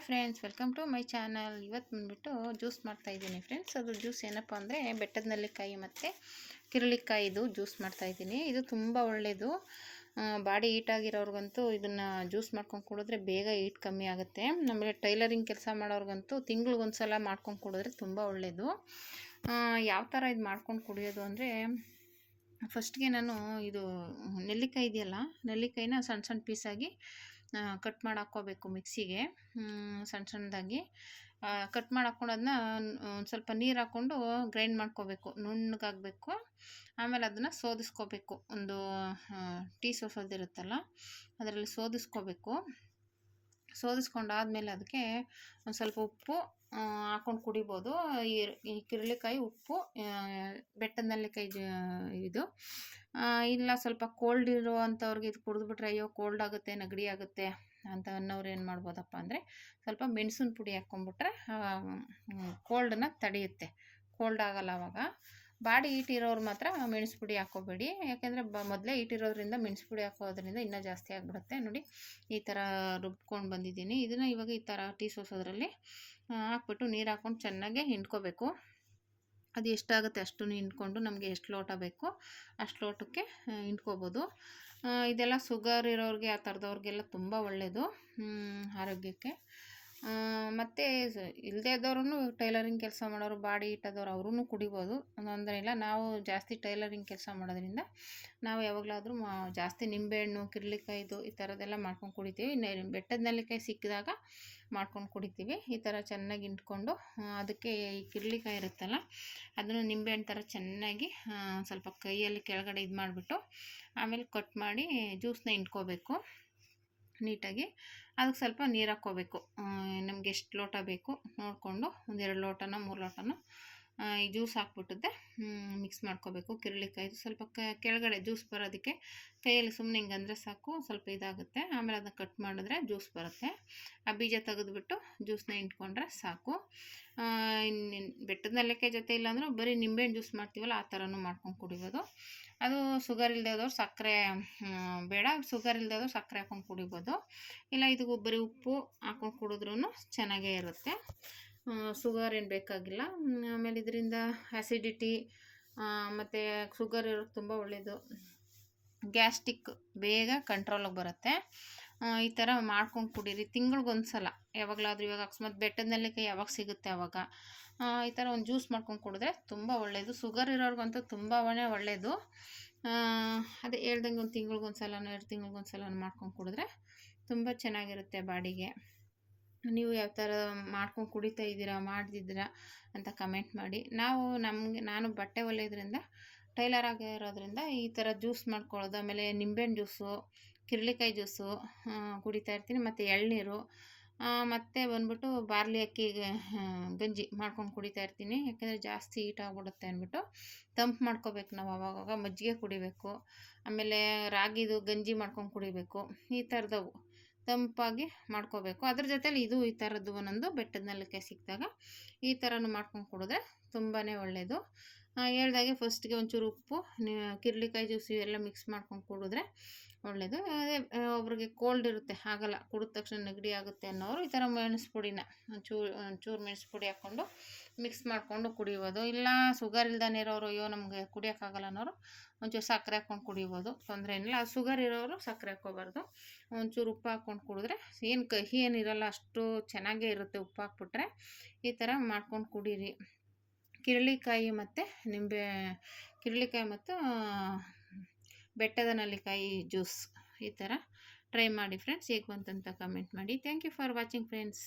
Hi friends, welcome to my channel. ಇವತ್ತು ಬಂದುಬಿಟ್ಟು juice ಮಾಡ್ತಾಯಿದ್ದೀನಿ ಫ್ರೆಂಡ್ಸ್. ಅದು ಜ್ಯೂಸ್ ಏನಪ್ಪ ಅಂದರೆ ಬೆಟ್ಟದ ನೆಲ್ಲಿಕಾಯಿ ಮತ್ತು ಕಿರಳಿಕಾಯಿದು ಜ್ಯೂಸ್ ಮಾಡ್ತಾಯಿದ್ದೀನಿ ಇದು ತುಂಬ ಒಳ್ಳೆಯದು ಬಾಡಿ ಈಟ್ ಆಗಿರೋರ್ಗಂತೂ ಇದನ್ನು ಜ್ಯೂಸ್ ಮಾಡ್ಕೊಂಡು ಕುಡಿದ್ರೆ ಬೇಗ ಹೀಟ್ ಕಮ್ಮಿ ಆಗುತ್ತೆ. ನಮಗೆ ಟೈಲರಿಂಗ್ ಕೆಲಸ ಮಾಡೋರ್ಗಂತೂ ತಿಂಗ್ಳಿಗೊಂದು ಸಲ ಮಾಡ್ಕೊಂಡು ಕುಡಿದ್ರೆ ತುಂಬ ಒಳ್ಳೆಯದು ಯಾವ ಥರ ಇದು ಮಾಡ್ಕೊಂಡು ಕುಡಿಯೋದು ಅಂದರೆ ಫಸ್ಟ್ಗೆ ನಾನು ಇದು ನೆಲ್ಲಿಕಾಯಿ ಇದೆಯಲ್ಲ, ನೆಲ್ಲಿಕಾಯಿನ ಸಣ್ಣ ಸಣ್ಣ ಪೀಸಾಗಿ ಕಟ್ ಮಾಡಿ ಹಾಕ್ಕೋಬೇಕು ಮಿಕ್ಸಿಗೆ ಸಣ್ಣ ಸಣ್ಣದಾಗಿ. ಕಟ್ ಮಾಡಿ ಹಾಕ್ಕೊಂಡು ಒಂದು ಸ್ವಲ್ಪ ನೀರು ಹಾಕ್ಕೊಂಡು ಗ್ರೈಂಡ್ ಮಾಡ್ಕೋಬೇಕು, ನುಣ್ಣಗಾಗಬೇಕು. ಆಮೇಲೆ ಅದನ್ನು ಸೋದಿಸ್ಕೋಬೇಕು. ಒಂದು ಟೀ ಸೋಸೋದಿರುತ್ತಲ್ಲ ಅದರಲ್ಲಿ ಸೋದಿಸ್ಕೋಬೇಕು. ಸೋದಿಸ್ಕೊಂಡಾದ್ಮೇಲೆ ಅದಕ್ಕೆ ಒಂದು ಸ್ವಲ್ಪ ಉಪ್ಪು ಹಾಕ್ಕೊಂಡು ಕುಡಿಬೋದು. ಈ ಈ ಕಿರಳಿಕಾಯಿ ಉಪ್ಪು ಬೆಟ್ಟದ ನೆಲ್ಲಿಕಾಯಿ ಇದು ಇಲ್ಲ ಸ್ವಲ್ಪ ಕೋಲ್ಡ್ ಇರುವಂಥವ್ರಿಗೆ ಇದು ಕುಡಿದ್ಬಿಟ್ರೆ ಅಯ್ಯೋ ಕೋಲ್ಡ್ ಆಗುತ್ತೆ, ನೆಗಡಿ ಆಗುತ್ತೆ ಅಂತ ಅನ್ನೋರು ಏನು ಮಾಡ್ಬೋದಪ್ಪ ಅಂದರೆ ಸ್ವಲ್ಪ ಮೆಣಸಿನ ಪುಡಿ ಹಾಕ್ಕೊಂಬಿಟ್ರೆ ಕೋಲ್ಡನ್ನ ತಡೆಯುತ್ತೆ. ಕೋಲ್ಡ್ ಆಗಲ್ಲ ಅವಾಗ. ಬಾಡಿ ಹೀಟ್ ಇರೋರು ಮಾತ್ರ ಮೆಣಸು ಪುಡಿ ಹಾಕೋಬೇಡಿ. ಯಾಕೆಂದರೆ ಬ, ಮೊದಲೇ ಹೀಟ್ ಇರೋದ್ರಿಂದ ಮೆಣಸು ಪುಡಿ ಹಾಕೋದ್ರಿಂದ ಇನ್ನೂ ಜಾಸ್ತಿ ಆಗಿಬಿಡುತ್ತೆ. ನೋಡಿ, ಈ ಥರ ರುಬ್ಕೊಂಡು ಬಂದಿದ್ದೀನಿ. ಇದನ್ನು ಇವಾಗ ಈ ಥರ ಟೀ ಸೋಸೋದ್ರಲ್ಲಿ ಹಾಕ್ಬಿಟ್ಟು ನೀರು ಹಾಕ್ಕೊಂಡು ಚೆನ್ನಾಗೆ ಹಿಂಡ್ಕೋಬೇಕು. ಅದು ಎಷ್ಟಾಗುತ್ತೆ ಅಷ್ಟು ಹಿಂಡ್ಕೊಂಡು ನಮಗೆ ಎಷ್ಟು ಲೋಟ ಬೇಕೋ ಅಷ್ಟು ಲೋಟಕ್ಕೆ ಹಿಂಡ್ಕೋಬೋದು. ಇದೆಲ್ಲ ಸುಗರ್ ಇರೋರಿಗೆ ಆ ಥರದವ್ರಿಗೆಲ್ಲ ತುಂಬ ಒಳ್ಳೆಯದು ಆರೋಗ್ಯಕ್ಕೆ. ಮತ್ತು ಇಲ್ಲದೇ ಇದ್ದವ್ರು ಟೈಲರಿಂಗ್ ಕೆಲಸ ಮಾಡೋರು, ಬಾಡಿ ಇಟ್ಟದವ್ರು ಅವ್ರೂ ಕುಡಿಬೋದು. ತೊಂದರೆ ಇಲ್ಲ. ನಾವು ಜಾಸ್ತಿ ಟೈಲರಿಂಗ್ ಕೆಲಸ ಮಾಡೋದ್ರಿಂದ ನಾವು ಯಾವಾಗಲಾದರೂ ಜಾಸ್ತಿ ನಿಂಬೆಹಣ್ಣು, ಕಿರ್ಲಿಕಾಯಿದು ಈ ಥರದ್ದೆಲ್ಲ ಮಾಡ್ಕೊಂಡು ಕುಡಿತೀವಿ. ಬೆಟ್ಟದ ನೆಲ್ಲಿಕಾಯಿ ಸಿಕ್ಕಿದಾಗ ಮಾಡ್ಕೊಂಡು ಕುಡಿತೀವಿ. ಈ ಥರ ಚೆನ್ನಾಗಿ ಇಟ್ಕೊಂಡು ಅದಕ್ಕೆ ಈ ಕಿರ್ಲಿಕಾಯಿ ಇರುತ್ತಲ್ಲ, ಅದನ್ನು ನಿಂಬೆಹಣ್ಣು ಥರ ಚೆನ್ನಾಗಿ ಸ್ವಲ್ಪ ಕೈಯಲ್ಲಿ ಕೆಳಗಡೆ ಇದು ಮಾಡಿಬಿಟ್ಟು ಆಮೇಲೆ ಕಟ್ ಮಾಡಿ ಜ್ಯೂಸ್ನ ಇಂಟ್ಕೋಬೇಕು. ನೀಟಾಗಿ ಅದಕ್ಕೆ ಸ್ವಲ್ಪ ನೀರು ಹಾಕ್ಕೋಬೇಕು. ನಮ್ಗೆ ಎಷ್ಟು ಲೋಟ ಬೇಕು ನೋಡಿಕೊಂಡು ಒಂದೆರಡು ಲೋಟನೋ ಮೂರು ಲೋಟನ ಜ್ಯೂಸ್ ಹಾಕ್ಬಿಟ್ಟಿದ್ದೆ. ಮಿಕ್ಸ್ ಮಾಡ್ಕೋಬೇಕು. ಕಿರಳಿಕಾಯಿ ಸ್ವಲ್ಪ ಕೆಳಗಡೆ ಜ್ಯೂಸ್ ಬರೋದಕ್ಕೆ ಕೈಯಲ್ಲಿ ಸುಮ್ಮನೆ ಹಿಂಗೆ ಅಂದರೆ ಸಾಕು, ಸ್ವಲ್ಪ ಇದಾಗುತ್ತೆ. ಆಮೇಲೆ ಅದನ್ನ ಕಟ್ ಮಾಡಿದ್ರೆ ಜ್ಯೂಸ್ ಬರುತ್ತೆ. ಆ ಬೀಜ ತೆಗೆದುಬಿಟ್ಟು ಜ್ಯೂಸ್ನ ಇಟ್ಕೊಂಡ್ರೆ ಸಾಕು. ಬೆಟ್ಟದ ನೆಲ್ಲಿಕಾಯಿ ಜೊತೆ ಇಲ್ಲಾಂದ್ರೆ ಬರೀ ನಿಂಬೆಹಣ್ಣು ಜ್ಯೂಸ್ ಮಾಡ್ತೀವಲ್ಲ, ಆ ಥರನೂ ಮಾಡ್ಕೊಂಡು ಕುಡಿಬೋದು. ಅದು ಶುಗರ್ ಇಲ್ಲದೆ ಸಕ್ಕರೆ ಬೇಡ. ಶುಗರ್ ಇಲ್ಲದೆ ಸಕ್ಕರೆ ಹಾಕೊಂಡು ಕುಡಿಬೋದು. ಇಲ್ಲ, ಇದು ಬರೀ ಉಪ್ಪು ಹಾಕೊಂಡು ಕುಡಿದ್ರೂ ಚೆನ್ನಾಗೇ ಇರುತ್ತೆ. ಶುಗರ್ ಏನು ಬೇಕಾಗಿಲ್ಲ. ಆಮೇಲೆ ಇದರಿಂದ ಆ್ಯಸಿಡಿಟಿ ಮತ್ತು ಶುಗರ್ ಇರೋದು ತುಂಬ ಒಳ್ಳೆಯದು ಗ್ಯಾಸ್ಟಿಕ್ ಬೇಗ ಕಂಟ್ರೋಲಿಗೆ ಬರುತ್ತೆ. ಈ ಥರ ಮಾಡ್ಕೊಂಡು ಕುಡೀರಿ. ತಿಂಗ್ಳಿಗೊಂದು ಸಲ ಯಾವಾಗಲಾದ್ರೂ ಇವಾಗ ಅಕಸ್ಮಾತ್ ಬೆಟ್ಟದ ನೆಲ್ಲಿಕಾಯಿ ಯಾವಾಗ ಸಿಗುತ್ತೆ ಅವಾಗ. ಈ ಥರ ಒಂದು ಜ್ಯೂಸ್ ಮಾಡ್ಕೊಂಡು ಕುಡಿದ್ರೆ ತುಂಬ ಒಳ್ಳೆಯದು ಶುಗರ್ ಇರೋರ್ಗಂತೂ ತುಂಬಾ ಒಳ್ಳೆಯದು ಅದೇ ಹೇಳ್ದಂಗೆ ಒಂದು ತಿಂಗಳಿಗೊಂದು ಸಲನೋ ಎರಡು ತಿಂಗಳಿಗೊಂದು ಮಾಡ್ಕೊಂಡು ಕುಡಿದ್ರೆ ತುಂಬ ಚೆನ್ನಾಗಿರುತ್ತೆ ಬಾಡಿಗೆ. ನೀವು ಯಾವ ಥರ ಮಾಡ್ಕೊಂಡು ಕುಡಿತಾ ಇದ್ದೀರಾ, ಮಾಡ್ತಿದ್ದೀರಾ ಅಂತ ಕಮೆಂಟ್ ಮಾಡಿ. ನಾವು ನಮಗೆ, ನಾನು ಬಟ್ಟೆ ಹೊಲಿಯೋದ್ರಿಂದ, ಟೈಲರ್ ಆಗಿರೋದ್ರಿಂದ ಈ ಥರ ಜ್ಯೂಸ್ ಮಾಡ್ಕೊಳ್ಳೋದು, ಆಮೇಲೆ ನಿಂಬೆಹಣ್ಣು ಜ್ಯೂಸು ಕಿರ್ಲಿಕಾಯಿ ಜ್ಯೂಸು ಕುಡಿತಾ ಇರ್ತೀನಿ. ಮತ್ತು ಎಳ್ನೀರು ಮತ್ತು ಬಂದ್ಬಿಟ್ಟು ಬಾರ್ಲಿ ಅಕ್ಕಿ ಗಂಜಿ ಮಾಡ್ಕೊಂಡು ಕುಡಿತಾ ಇರ್ತೀನಿ. ಯಾಕೆಂದರೆ ಜಾಸ್ತಿ ಹೀಟ್ ಆಗಿಬಿಡುತ್ತೆ ಅಂದ್ಬಿಟ್ಟು ತಂಪು ಮಾಡ್ಕೋಬೇಕು ನಾವು ಅವಾಗವಾಗ, ಮಜ್ಜಿಗೆ ಕುಡಿಬೇಕು. ಆಮೇಲೆ ರಾಗಿದು ಗಂಜಿ ಮಾಡ್ಕೊಂಡು ಕುಡಿಬೇಕು. ಈ ಥರದವು. ತಂಪಾಗಿ ಮಾಡ್ಕೋಬೇಕು. ಅದ್ರ ಜೊತೆಲಿ ಇದು ಈ ಥರದ್ದು ಒಂದೊಂದು ಬೆಟ್ಟದ ನೆಲಕ್ಕೆ ಸಿಕ್ಕಿದಾಗ ಈ ಥರನೂ ಮಾಡ್ಕೊಂಡು ಕುಡಿದ್ರೆ ತುಂಬಾ ಒಳ್ಳೆಯದು ಹೇಳ್ದಾಗೆ ಫಸ್ಟ್ಗೆ ಒಂಚೂರು ಉಪ್ಪು ಕಿರ್ಲಿಕಾಯಿ ಜ್ಯೂಸ್ ಇವೆಲ್ಲ ಮಿಕ್ಸ್ ಮಾಡ್ಕೊಂಡು ಕುಡಿದ್ರೆ ಒಳ್ಳೆಯದು ಅದೇ ಒಬ್ರಿಗೆ ಕೋಲ್ಡ್ ಇರುತ್ತೆ ಆಗಲ್ಲ ಕುಡಿದ ತಕ್ಷಣ ನೆಗಡಿ ಆಗುತ್ತೆ ಅನ್ನೋರು ಈ ಥರ ಮೆಣಸು ಪುಡಿನ, ಒಂಚೂರು ಒಂಚೂರು ಮೆಣಸು ಪುಡಿ ಹಾಕ್ಕೊಂಡು ಮಿಕ್ಸ್ ಮಾಡಿಕೊಂಡು ಕುಡಿಬೋದು. ಇಲ್ಲ ಸುಗರ್ ಇಲ್ದಾನೆ ಇರೋರು, ಅಯ್ಯೋ, ನಮಗೆ ಕುಡಿಯೋಕ್ಕಾಗಲ್ಲ ಅನ್ನೋರು ಒಂಚೂರು ಸಕ್ಕರೆ ಹಾಕ್ಕೊಂಡು ಕುಡಿಬೋದು. ತೊಂದರೆ ಏನಿಲ್ಲ. ಶುಗರ್ ಇರೋರು ಸಕ್ಕರೆ ಹಾಕ್ಕೋಬಾರ್ದು. ಒಂಚೂರು ಉಪ್ಪು ಹಾಕ್ಕೊಂಡು ಕುಡಿದ್ರೆ ಏನು ಕಹಿ ಏನಿರಲ್ಲ ಅಷ್ಟು ಚೆನ್ನಾಗೇ ಇರುತ್ತೆ ಉಪ್ಪು ಹಾಕ್ಬಿಟ್ರೆ ಈ ಥರ ಮಾಡ್ಕೊಂಡು ಕುಡೀರಿ. ಕಿರಳಿಕಾಯಿ ಮತ್ತು ನಿಂಬೆ, ಕಿರಳಿಕಾಯಿ ಮತ್ತು ಬೆಟ್ಟದ ನಲ್ಲಿಕಾಯಿ ಜ್ಯೂಸ್ ಈ ಥರ ಟ್ರೈ ಮಾಡಿ ಫ್ರೆಂಡ್ಸ್ ಹೇಗೆ ಬಂತಂತ ಕಮೆಂಟ್ ಮಾಡಿ. Thank you for watching friends